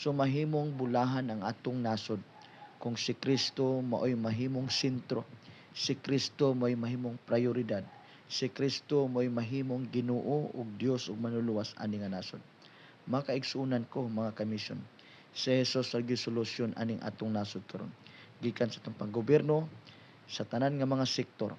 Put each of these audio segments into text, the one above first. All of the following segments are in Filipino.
So mahimong bulahan ang atong nasod kung si Kristo maoy mahimong sentro. Si Kristo maoy mahimong prioridad. Si Kristo maoy mahimong Ginoo ug Dios ug manluluwas ani nga nasod. Makaigsunan ko mga kamisyon. Si Jesus lagi solusyon aning atong nasod karon. Gikan sa atong panggobyerno, sa tanan nga mga sektor.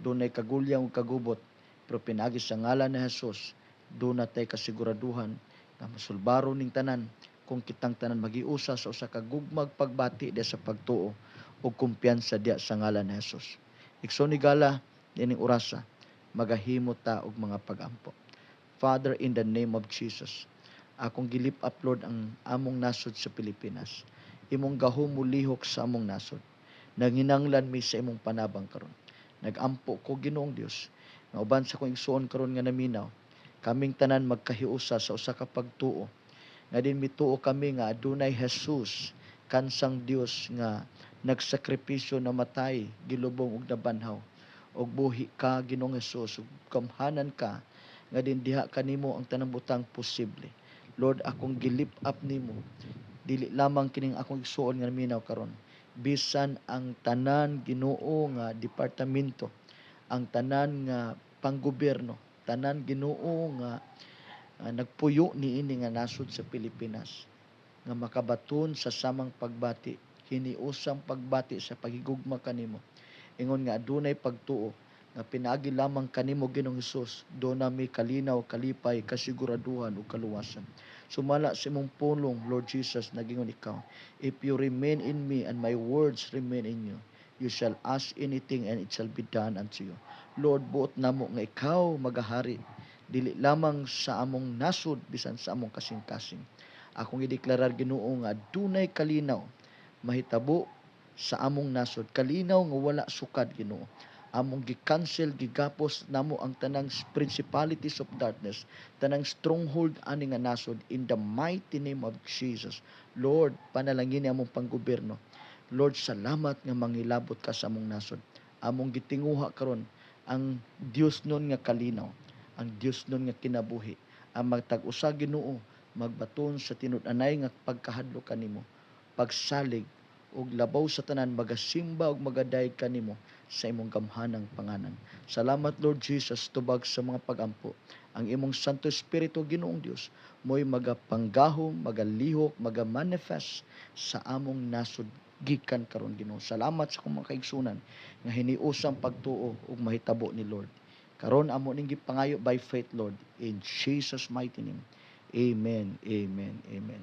Dunay kagulyang ug kagubot pero pinagi sa ngalan ni Jesus, na tay kasiguraduhan na masulbaro ning tanan kung kitang tanan magiusa sa usa ka gugmag pagbati diya sa pagtuo ug kumpiyansa diya sa ngalan ni Jesus. Ikso ni gala dining orasa magahimo ta og mga pagampo. Father in the name of Jesus, akong gilip upload ang among nasod sa Pilipinas. Imong gahom mulihok sa among nasod. Nanginanglan mi sa imong panabang karon. Nagampo ko Ginoong Dios nga uban sa kong igsuon karon nga naminaw kaming tanan magkahiusa sa usa ka pagtuo nga din mituo kami nga adunay Jesus kansang Dios nga nagsakripisyo na matay gilubong ug nabanhaw. Og buhi ka Ginoong Jesus ug kamhanan ka nga din diha kanimo ang tanang butang posible. Lord akong gilip up nimo. Dili lamang kining akong igsuon nga naminaw karon. Bisan ang tanan Ginoo nga departamento. Ang tanan nga panggobyerno. Tanan Ginoo nga ah, nagpuyo niini nga nasod sa Pilipinas nga makabaton sa samang pagbati hiniusang pagbati sa pagigugma kanimo. Ingon nga adunay pagtuo nga pinaagi lamang kanimo Ginoong Hesus do nami kalinaw kalipay kasiguraduhan ug kaluwasan. Sumala sa imong pulong Lord Jesus nagingon ikaw if you remain in me and my words remain in you you shall ask anything and it shall be done unto you. Lord buot namo nga ikaw magahari dili lamang sa among nasod bisan sa among kasing-kasing. Akong gideklarar Ginoo nga dunay kalinaw mahitabo sa among nasod. Kalinaw nga wala sukad Ginoo. Among gi-cancel gigapos namo ang tanang principalities of darkness tanang stronghold ani nga nasod. In the mighty name of Jesus Lord panalangin among panggobyerno. Lord salamat nga mangilabot ka sa among nasod. Among gitinguha karon ang Dios nun nga kalinaw ang Dios nun nga kinabuhi ang magtag-usa Ginoo magbaton sa tinud-anay nga pagkahadlo kanimo pagsalig ug labaw sa tanan magasimba ug magaday kanimo sa imong gamhanang panganan. Salamat Lord Jesus tubag sa mga pagampo. Ang imong Santo Espiritu Ginoong Dios mo'y magapanggahom, magalihok, magamanifest sa among nasod gikan karon Ginoo. Salamat sa akong kaigsunan nga hiniusang pagtuo ug mahitabo ni Lord. Karon amo ning gipangayo by faith Lord in Jesus mighty name. Amen. Amen. Amen.